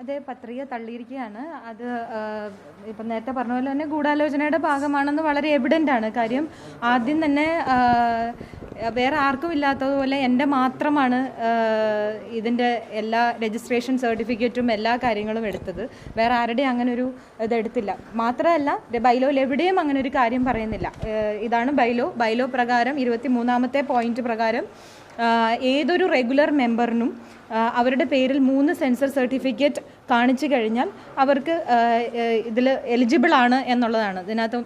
അതെ പത്രിക തള്ളിയിരിക്കുകയാണ്. അത് ഇപ്പം നേരത്തെ പറഞ്ഞ പോലെ തന്നെ ഗൂഢാലോചനയുടെ ഭാഗമാണെന്ന് വളരെ എവിഡന്റ് ആണ്. കാര്യം ആദ്യം തന്നെ വേറെ ആർക്കും ഇല്ലാത്തതുപോലെ എന്റെ മാത്രമാണ് ഇതിന്റെ എല്ലാ രജിസ്ട്രേഷൻ സർട്ടിഫിക്കറ്റും എല്ലാ കാര്യങ്ങളും എടുത്തത്. വേറെ ആരുടെയും അങ്ങനെ ഒരു ഇത് എടുത്തില്ല. മാത്രമല്ല ബൈലോയിൽ എവിടെയും അങ്ങനെ ഒരു കാര്യം പറയുന്നില്ല. ഇതാണ് ബൈലോ. ബൈലോ പ്രകാരം ഇരുപത്തി മൂന്നാമത്തെ പോയിന്റ് പ്രകാരം ഏതൊരു റെഗുലർ മെമ്പറിനും അവരുടെ പേരിൽ മൂന്ന് സെൻസർ സർട്ടിഫിക്കറ്റ് കാണിച്ചു കഴിഞ്ഞാൽ അവർക്ക് ഇതിൽ എലിജിബിൾ ആണ് എന്നുള്ളതാണ്. ഇതിനകത്ത്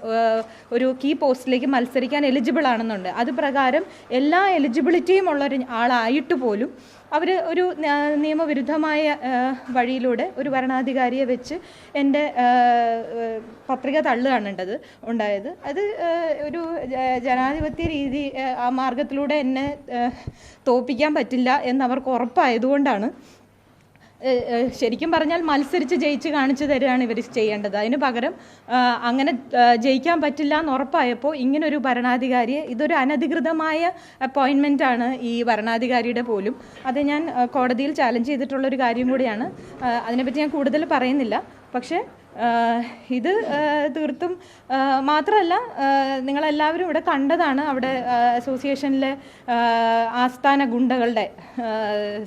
ഒരു കീ പോസ്റ്റിലേക്ക് മത്സരിക്കാൻ എലിജിബിൾ ആണെന്നുണ്ട്. അത് പ്രകാരം എല്ലാ എലിജിബിലിറ്റിയും ഉള്ള ഒരു ആളായിട്ട് പോലും അവർ ഒരു നിയമവിരുദ്ധമായ വഴിയിലൂടെ ഒരു ഭരണാധികാരിയെ വെച്ച് എന്റെ പത്രിക തള്ളുകയാണ് ഉണ്ടത് ഉണ്ടായത്. അത് ഒരു ജനാധിപത്യ രീതി ആ മാർഗത്തിലൂടെ എന്നെ തോപ്പിക്കാൻ പറ്റില്ല എന്നവർക്ക് ഉറപ്പായതുകൊണ്ടാണ് ശരിക്കും പറഞ്ഞാൽ മത്സരിച്ച് ജയിച്ച് കാണിച്ചു തരികയാണ് ഇവർ ചെയ്യേണ്ടത്. അതിന് പകരം അങ്ങനെ ജയിക്കാൻ പറ്റില്ല എന്ന് ഉറപ്പായപ്പോൾ ഇങ്ങനൊരു ഭരണാധികാരിയെ ഇതൊരു അനധികൃതമായ അപ്പോയിൻമെന്റ് ആണ് ഈ ഭരണാധികാരിയുടെ പോലും. അത് ഞാൻ കോടതിയിൽ ചാലഞ്ച് ചെയ്തിട്ടുള്ളൊരു കാര്യം കൂടിയാണ്. അതിനെപ്പറ്റി ഞാൻ കൂടുതൽ പറയുന്നില്ല. പക്ഷേ ഇത് തീർത്തും മാത്രമല്ല നിങ്ങളെല്ലാവരും ഇവിടെ കണ്ടതാണ് അവിടെ അസോസിയേഷനിലെ ആസ്ഥാന ഗുണ്ടകളുടെ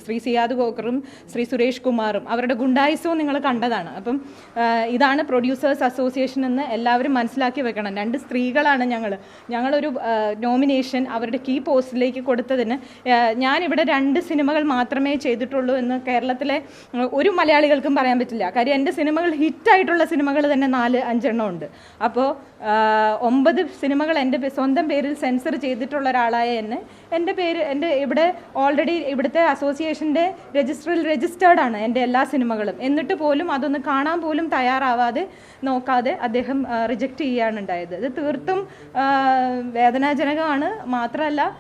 ശ്രീ സിയാദ് ഗോക്കറും ശ്രീ സുരേഷ് കുമാറും അവരുടെ ഗുണ്ടായുസവും നിങ്ങൾ കണ്ടതാണ്. അപ്പം ഇതാണ് പ്രൊഡ്യൂസേഴ്സ് അസോസിയേഷൻ എന്ന് എല്ലാവരും മനസ്സിലാക്കി വെക്കണം. രണ്ട് സ്ത്രീകളാണ് ഞങ്ങൾ ഞങ്ങളൊരു നോമിനേഷൻ അവരുടെ കീ പോസ്റ്റിലേക്ക് കൊടുത്തതിന് ഞാനിവിടെ രണ്ട് സിനിമകൾ മാത്രമേ ചെയ്തിട്ടുള്ളൂ എന്ന് കേരളത്തിലെ ഒരു മലയാളികൾക്കും പറയാൻ പറ്റില്ല. കാര്യം എന്റെ സിനിമകൾ ഹിറ്റായിട്ടുള്ള സിനിമകൾ തന്നെ നാല് അഞ്ചെണ്ണം ഉണ്ട്. അപ്പോൾ ഒമ്പത് സിനിമകൾ എന്റെ സ്വന്തം പേരിൽ സെൻസർ ചെയ്തിട്ടുള്ള ഒരാളായ എന്നെ എന്റെ പേര് എന്റെ ഇവിടെ ഓൾറെഡി ഇവിടുത്തെ അസോസിയേഷന്റെ രജിസ്റ്ററിൽ രജിസ്റ്റേർഡ് ആണ് എന്റെ എല്ലാ സിനിമകളും. എന്നിട്ട് പോലും അതൊന്ന് കാണാൻ പോലും തയ്യാറാവാതെ നോക്കാതെ അദ്ദേഹം റിജക്റ്റ് ചെയ്യുകയാണ് ഉണ്ടായത്. ഇത് തീർത്തും വേദനാജനകമാണ്. മാത്രമല്ല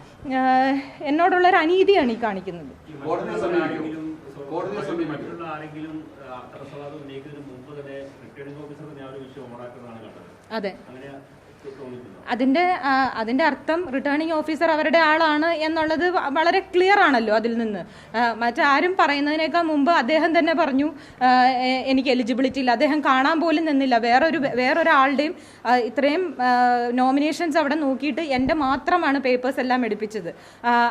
എന്നോടുള്ള ഒരു അനീതിയാണ് ഈ കാണിക്കുന്നത്. കോടതിയെ സമീപിക്കും. ആരെങ്കിലും തടസ്സവാദം അതെ. അതിന്റെ അതിന്റെ അർത്ഥം റിട്ടേണിംഗ് ഓഫീസർ അവരുടെ ആളാണ് എന്നുള്ളത് വളരെ ക്ലിയർ ആണല്ലോ അതിൽ നിന്ന്. മറ്റാരും പറയുന്നതിനേക്കാൾ മുമ്പ് അദ്ദേഹം തന്നെ പറഞ്ഞു എനിക്ക് എലിജിബിലിറ്റി ഇല്ല. അദ്ദേഹം കാണാൻ പോലും നിന്നില്ല. വേറൊരു വേറൊരാളുടെയും ഇത്രയും നോമിനേഷൻസ് അവിടെ നോക്കിയിട്ട് എന്റെ മാത്രമാണ് പേപ്പേഴ്സ് എല്ലാം എടുപ്പിച്ചത്.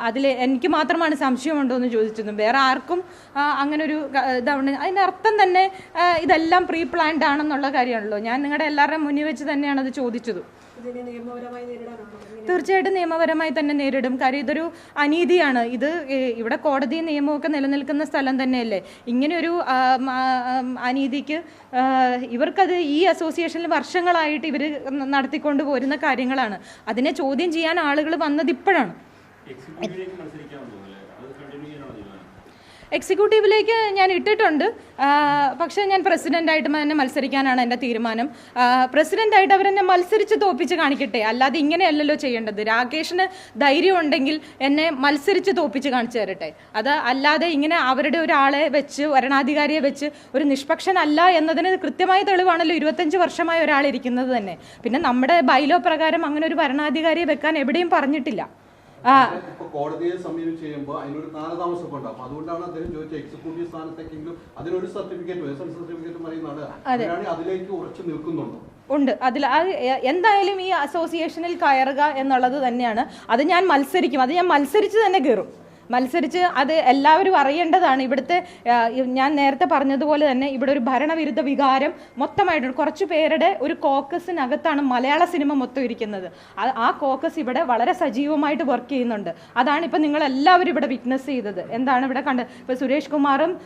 അതിൽ എനിക്ക് മാത്രമാണ് സംശയമുണ്ടോ എന്ന് ചോദിച്ചതും. വേറെ ആർക്കും അങ്ങനൊരു ഇതാണ്. അതിന്റെ അർത്ഥം തന്നെ ഇതെല്ലാം പ്രീ പ്ലാൻഡ് ആണെന്നുള്ള കാര്യമാണല്ലോ. ഞാൻ നിങ്ങളുടെ എല്ലാവരുടെയും മുന്നിൽ വെച്ച് തന്നെയാണ് അത് ചോദിച്ചത്. തീർച്ചയായിട്ടും നിയമപരമായി തന്നെ നേരിടും. കാര്യം ഇതൊരു അനീതിയാണ്. ഇത് ഇവിടെ കോടതി നിയമമൊക്കെ നിലനിൽക്കുന്ന സ്ഥലം തന്നെയല്ലേ? ഇങ്ങനെയൊരു അനീതിക്ക് ഇവർക്കത് ഈ അസോസിയേഷനിൽ വർഷങ്ങളായിട്ട് ഇവർ നടത്തിക്കൊണ്ട് പോരുന്ന കാര്യങ്ങളാണ്. അതിനെ ചോദ്യം ചെയ്യാൻ ആളുകൾ വന്നത് ഇപ്പോഴാണ് എക്സിക്യൂട്ടീവിലേക്ക് മത്സരിക്കാമെന്ന് തോന്നുന്നില്ലേ അത് കണ്ടിന്യൂ ചെയ്യാനാണ് തീരുമാനം എക്സിക്യൂട്ടീവിലേക്ക് ഞാൻ ഇട്ടിട്ടുണ്ട്. പക്ഷേ ഞാൻ പ്രസിഡന്റായിട്ട് തന്നെ മത്സരിക്കാനാണ് എന്റെ തീരുമാനം. പ്രസിഡന്റായിട്ട് അവരെന്നെ മത്സരിച്ച് തോപ്പിച്ച് കാണിക്കട്ടെ. അല്ലാതെ ഇങ്ങനെയല്ലല്ലോ ചെയ്യേണ്ടത്. രാകേഷിന് ധൈര്യം ഉണ്ടെങ്കിൽ എന്നെ മത്സരിച്ച് തോപ്പിച്ച് കാണിച്ചു തരട്ടെ. അത് അല്ലാതെ ഇങ്ങനെ അവരുടെ ഒരാളെ വെച്ച് വരണാധികാരിയെ വെച്ച് ഒരു നിഷ്പക്ഷനല്ല എന്നതിന് കൃത്യമായ തെളിവാണല്ലോ ഇരുപത്തഞ്ച് വർഷമായി ഒരാൾ ഇരിക്കുന്നത് തന്നെ. പിന്നെ നമ്മുടെ ബൈലോ പ്രകാരം അങ്ങനെ ഒരു ഭരണാധികാരിയെ വെക്കാൻ എവിടെയും പറഞ്ഞിട്ടില്ല. ഇപ്പൊ കോടതിയെ സമീപം ചെയ്യുമ്പോൾ അതിനൊരു കാലതാമസമൊക്കെ ഉണ്ടാവും അതുകൊണ്ടാണ് അദ്ദേഹം ചോദിച്ചത് എക്സിക്യൂട്ടീവ് സ്ഥാനത്തേക്കെങ്കിലും അതിനൊരു സർട്ടിഫിക്കറ്റ് എസ് സർട്ടിഫിക്കറ്റ് പറയുന്നതാണ്. അതിലേക്ക് ഉറച്ചു നിൽക്കുന്നുണ്ടോ? ഉണ്ട്. അതിൽ എന്തായാലും ഈ അസോസിയേഷനിൽ കയറുക എന്നുള്ളത് തന്നെയാണ്. അത് ഞാൻ മത്സരിക്കും. അത് ഞാൻ മത്സരിച്ച് തന്നെ കയറും. മത്സരിച്ച് അത് എല്ലാവരും അറിയേണ്ടതാണ്. ഇവിടുത്തെ ഞാൻ നേരത്തെ പറഞ്ഞതുപോലെ തന്നെ ഇവിടെ ഒരു ഭരണവിരുദ്ധ വികാരം മൊത്തമായിട്ടുണ്ട് കുറച്ച് പേരുടെ ഒരു കോക്കസിനകത്താണ് മലയാള സിനിമ മൊത്തം ഇരിക്കുന്നത്. ആ- കോക്കസ് ഇവിടെ വളരെ സജീവമായിട്ട് വർക്ക് ചെയ്യുന്നുണ്ട്. അതാണ് ഇപ്പം നിങ്ങൾ എല്ലാവരും ഇവിടെ വിറ്റ്നസ് ചെയ്തത്. എന്താണ് ഇവിടെ കണ്ടത് ഇപ്പം സുരേഷ് കുമാറും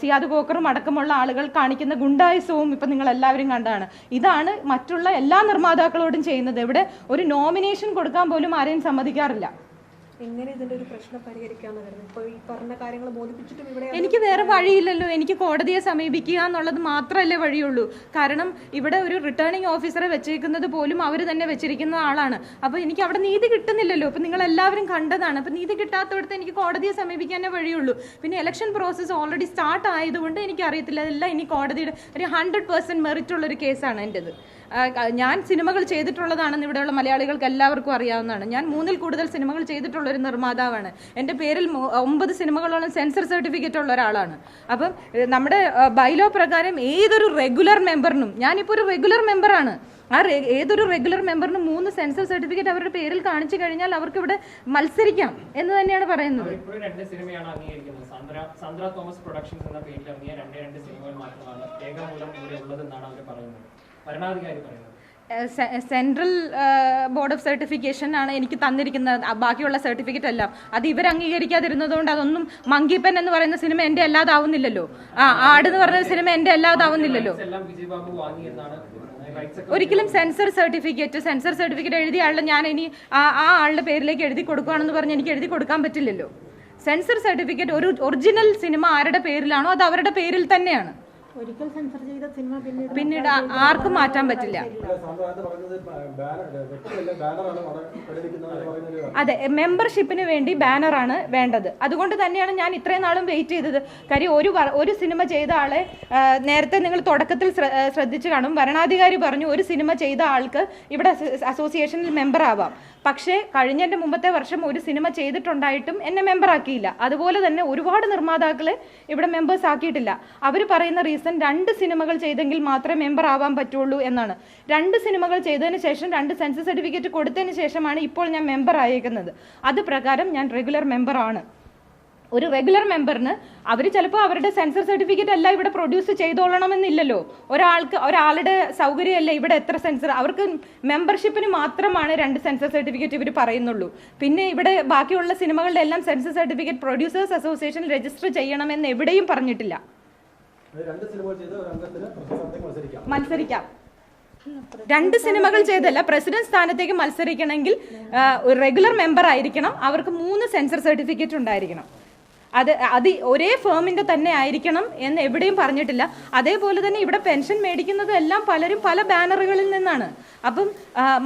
സിയാദ് കോക്കറും അടക്കമുള്ള ആളുകൾ കാണിക്കുന്ന ഗുണ്ടായുസവും ഇപ്പം നിങ്ങൾ എല്ലാവരും കണ്ടാണ് ഇതാണ് മറ്റുള്ള എല്ലാ നിർമ്മാതാക്കളോടും ചെയ്യുന്നത്. ഇവിടെ ഒരു നോമിനേഷൻ കൊടുക്കാൻ പോലും ആരെയും സമ്മതിക്കാറില്ല. എങ്ങനെ ഇതിന്റെ ഒരു പ്രശ്നം പരിഹരിക്കാന്ന് വരുന്നത്? ഇപ്പൊ ഈ പറഞ്ഞ കാര്യങ്ങൾ ബോധിപ്പിച്ചിട്ടും ഇവിടെ എനിക്ക് വേറെ വഴിയില്ലല്ലോ. എനിക്ക് കോടതിയെ സമീപിക്കുക എന്നുള്ളത് മാത്രമല്ലേ വഴിയുള്ളൂ. കാരണം ഇവിടെ ഒരു റിട്ടേണിംഗ് ഓഫീസറെ വെച്ചിരിക്കുന്നത് പോലും അവർ തന്നെ വെച്ചിരിക്കുന്ന ആളാണ്. അപ്പോൾ എനിക്ക് അവിടെ നീതി കിട്ടുന്നില്ലല്ലോ. ഇപ്പം നിങ്ങൾ എല്ലാവരും കണ്ടതാണ്. അപ്പം നീതി കിട്ടാത്തവിടത്ത് എനിക്ക് കോടതിയെ സമീപിക്കാനേ വഴിയുള്ളൂ. പിന്നെ ഇലക്ഷൻ പ്രോസസ് ഓൾറെഡി സ്റ്റാർട്ട് ആയതുകൊണ്ട് എനിക്ക് അറിയത്തില്ല അതെല്ലാം ഇനി കോടതിയുടെ ഒരു ഹൺഡ്രഡ് പെർസെന്റ് മെറിറ്റ് ഉള്ള ഒരു കേസാണ് എന്റെത് ഞാൻ സിനിമകൾ ചെയ്തിട്ടുള്ളതാണെന്ന് ഇവിടെയുള്ള മലയാളികൾക്ക് എല്ലാവർക്കും അറിയാവുന്നതാണ്. ഞാൻ മൂന്നിൽ കൂടുതൽ സിനിമകൾ ചെയ്തിട്ടുള്ള ഒരു നിർമ്മാതാവാണ്. എന്റെ പേരിൽ ഒമ്പത് സിനിമകളോളം സെൻസർ സർട്ടിഫിക്കറ്റ് ഉള്ള ഒരാളാണ്. അപ്പം നമ്മുടെ ബൈലോ പ്രകാരം ഏതൊരു റെഗുലർ മെമ്പറിനും ഞാനിപ്പോൾ ഒരു റെഗുലർ മെമ്പറാണ്. ആ ഏതൊരു റെഗുലർ മെമ്പറിനും മൂന്ന് സെൻസർ സർട്ടിഫിക്കറ്റ് അവരുടെ പേരിൽ കാണിച്ചു കഴിഞ്ഞാൽ അവർക്ക് ഇവിടെ മത്സരിക്കാം എന്ന് തന്നെയാണ് പറയുന്നത്. തോമസ് പ്രൊഡക്ഷൻസ് എന്ന പേരിൽ രണ്ടേ സിനിമകൾ മാത്രമാണ് രേഖാമൂലം ഇവിടെ അവർ പറയുന്നത്. പറയുന്നത്. സെൻട്രൽ ബോർഡ് ഓഫ് സർട്ടിഫിക്കേഷൻ ആണ് എനിക്ക് തന്നിരിക്കുന്നത്. ബാക്കിയുള്ള സർട്ടിഫിക്കറ്റ് എല്ലാം അത് ഇവർ അംഗീകരിക്കാതിരുന്നതുകൊണ്ട് അതൊന്നും മങ്കിപ്പൻ എന്ന് പറയുന്ന സിനിമ എന്റെ അല്ലാതാവുന്നില്ലല്ലോ. ആ ആട് എന്ന് പറയുന്ന സിനിമ എന്റെ അല്ലാതാവുന്നില്ലല്ലോ. ഒരിക്കലും സെൻസർ സർട്ടിഫിക്കറ്റ് സെൻസർ സർട്ടിഫിക്കറ്റ് എഴുതിയ ആളുടെ ഞാൻ ഇനി ആ ആ ആളുടെ പേരിലേക്ക് എഴുതി കൊടുക്കുകയാണെന്ന് പറഞ്ഞ് എനിക്ക് എഴുതി കൊടുക്കാൻ പറ്റില്ലല്ലോ. സെൻസർ സർട്ടിഫിക്കറ്റ് ഒരു ഒറിജിനൽ സിനിമ ആരുടെ പേരിലാണോ അത് അവരുടെ പേരിൽ തന്നെയാണ്. ഒരിക്കൽ സെൻസർ ചെയ്ത സിനിമ പിന്നീട് പിന്നീട് ആർക്കും മാറ്റാൻ പറ്റില്ല. അതെ മെമ്പർഷിപ്പിന് വേണ്ടി ബാനറാണ് വേണ്ടത്. അതുകൊണ്ട് തന്നെയാണ് ഞാൻ ഇത്രയും നാളും വെയിറ്റ് ചെയ്തത്. കാര്യം ഒരു ഒരു സിനിമ ചെയ്ത ആളെ നേരത്തെ നിങ്ങൾ തുടക്കത്തിൽ ശ്രദ്ധിച്ചു കാണും. ഭരണാധികാരി പറഞ്ഞു ഒരു സിനിമ ചെയ്ത ആൾക്ക് ഇവിടെ അസ- അസോസിയേഷനിൽ മെമ്പർ ആവാം. പക്ഷേ കഴിഞ്ഞതിന്റെ മുമ്പത്തെ വർഷം ഒരു സിനിമ ചെയ്തിട്ടുണ്ടായിട്ടും എന്നെ മെമ്പറാക്കിയില്ല അതുപോലെ തന്നെ ഒരുപാട് നിർമ്മാതാക്കളെ ഇവിടെ മെമ്പേഴ്സ് ആക്കിയിട്ടില്ല. അവർ പറയുന്ന റീസൺ രണ്ട് സിനിമകൾ ചെയ്തെങ്കിൽ മാത്രമേ മെമ്പർ ആവാൻ പറ്റുള്ളൂ എന്നാണ്. രണ്ട് സിനിമകൾ ചെയ്തതിന് ശേഷം രണ്ട് സെൻസസ് സർട്ടിഫിക്കറ്റ് കൊടുത്തതിന് ശേഷമാണ് ഇപ്പോൾ ഞാൻ മെമ്പർ ആയേക്കുന്നത്. അത് പ്രകാരം ഞാൻ റെഗുലർ മെമ്പർ ആണ്. ഒരു റെഗുലർ മെമ്പറിന് അവർ ചിലപ്പോൾ അവരുടെ സെൻസർ സർട്ടിഫിക്കറ്റ് അല്ല ഇവിടെ പ്രൊഡ്യൂസ് ചെയ്തോളണമെന്നില്ലല്ലോ. ഒരാൾക്ക് ഒരാളുടെ സൗകര്യമല്ല ഇവിടെ എത്ര സെൻസർ അവർക്ക് മെമ്പർഷിപ്പിന് മാത്രമാണ് രണ്ട് സെൻസർ സർട്ടിഫിക്കറ്റ് ഇവർ പറയുന്നുള്ളൂ. പിന്നെ ഇവിടെ ബാക്കിയുള്ള സിനിമകളുടെ എല്ലാം censor certificate producers association register ചെയ്യണമെന്ന് എവിടെയും പറഞ്ഞിട്ടില്ല. മത്സരിക്കാം. രണ്ട് സിനിമകൾ ചെയ്തല്ല പ്രസിഡന്റ് സ്ഥാനത്തേക്ക് മത്സരിക്കണമെങ്കിൽ ഒരു റെഗുലർ മെമ്പർ ആയിരിക്കണം. അവർക്ക് മൂന്ന് സെൻസർ സർട്ടിഫിക്കറ്റ് ഉണ്ടായിരിക്കണം. അത് അത് ഒരേ ഫേമിന്റെ തന്നെ ആയിരിക്കണം എന്ന് എവിടെയും പറഞ്ഞിട്ടില്ല. അതേപോലെ തന്നെ ഇവിടെ പെൻഷൻ മേടിക്കുന്നത് എല്ലാം പലരും പല ബാനറുകളിൽ നിന്നാണ്. അപ്പം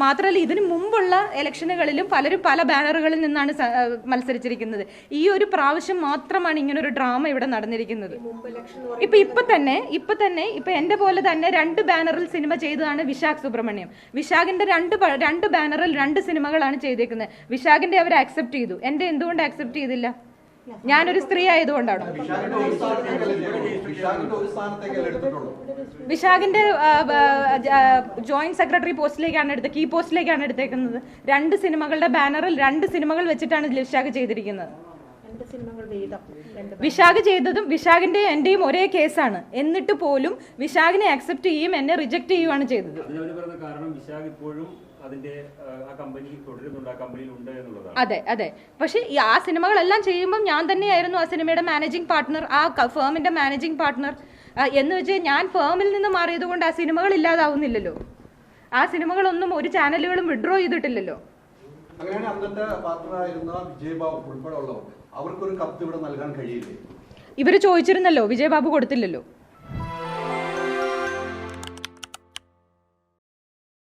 മാത്രമല്ല ഇതിനു മുമ്പുള്ള ഇലക്ഷനുകളിലും പലരും പല ബാനറുകളിൽ നിന്നാണ് മത്സരിച്ചിരിക്കുന്നത്. ഈ ഒരു പ്രാവശ്യം മാത്രമാണ് ഇങ്ങനൊരു ഡ്രാമ ഇവിടെ നടന്നിരിക്കുന്നത്. ഇപ്പൊ ഇപ്പൊ തന്നെ ഇപ്പം തന്നെ ഇപ്പം എന്റെ പോലെ തന്നെ രണ്ട് ബാനറിൽ സിനിമ ചെയ്തതാണ് വിശാഖ് സുബ്രഹ്മണ്യം. വിശാഖിന്റെ രണ്ട് രണ്ട് ബാനറിൽ രണ്ട് സിനിമകളാണ് ചെയ്തേക്കുന്നത്. വിശാഖിന്റെ അവർ അക്സെപ്റ്റ് ചെയ്തു. എന്റെ എന്തുകൊണ്ട് അക്സെപ്റ്റ് ചെയ്തില്ല? ഞാനൊരു സ്ത്രീ ആയതുകൊണ്ടാണ്. വിശാഖിന്റെ ജോയിന്റ് സെക്രട്ടറി പോസ്റ്റിലേക്കാണ് എടുത്തത് കീ പോസ്റ്റിലേക്കാണ് എടുത്തേക്കുന്നത്. രണ്ട് സിനിമകളുടെ ബാനറിൽ രണ്ട് സിനിമകൾ വെച്ചിട്ടാണ് വിശാഖ് ചെയ്തിരിക്കുന്നത്. സിനിമകൾ വീതം രണ്ട് വിശാഖ് ചെയ്തതും വിശാഖിന്റെ എന്റെയും ഒരേ കേസാണ്. എന്നിട്ട് പോലും വിശാഖിനെ അക്സെപ്റ്റ് ചെയ്യും എന്നെ റിജക്ട് ചെയ്യുവാണ് ചെയ്തത്. കാരണം വിശാഖ് ഇപ്പോഴും അതിന്റെ ആ, കമ്പനി തുടരുന്നുണ്ട് ആ കമ്പനിയിൽ ഉണ്ട് എന്നുള്ളതാണ്. അതെ അതെ. പക്ഷേ ഈ ആ സിനിമകളെല്ലാം ചെയ്യുമ്പോൾ ഞാൻ തന്നെയായിരുന്നു ആ സിനിമയുടെ മാനേജിംഗ് പാർട്ട്ണർ ആ ഫേമിന്റെ മാനേജിംഗ് പാർട്ട്ണർ എന്ന് വെച്ച് ഞാൻ ഫേമിൽ നിന്ന് മാറിയത് കൊണ്ട് ആ സിനിമകൾ ഇല്ലാതാവുന്നില്ലല്ലോ. ആ സിനിമകളൊന്നും ഒരു ചാനലുകളും വിഡ്രോ ചെയ്തിട്ടില്ലല്ലോ. അങ്ങനെയാണ് അന്നത്തെ പാത്രമായിരുന്ന വിജയബാബു ഉൾപ്പെടെ ഉള്ളവർ അവർക്കൊരു കത്ത് ഇവിടെ നൽകാൻ കഴിയില്ലേ? ഇവർ ചോദിച്ചിരുന്നല്ലോ വിജയബാബു കൊടുത്തില്ലല്ലോ.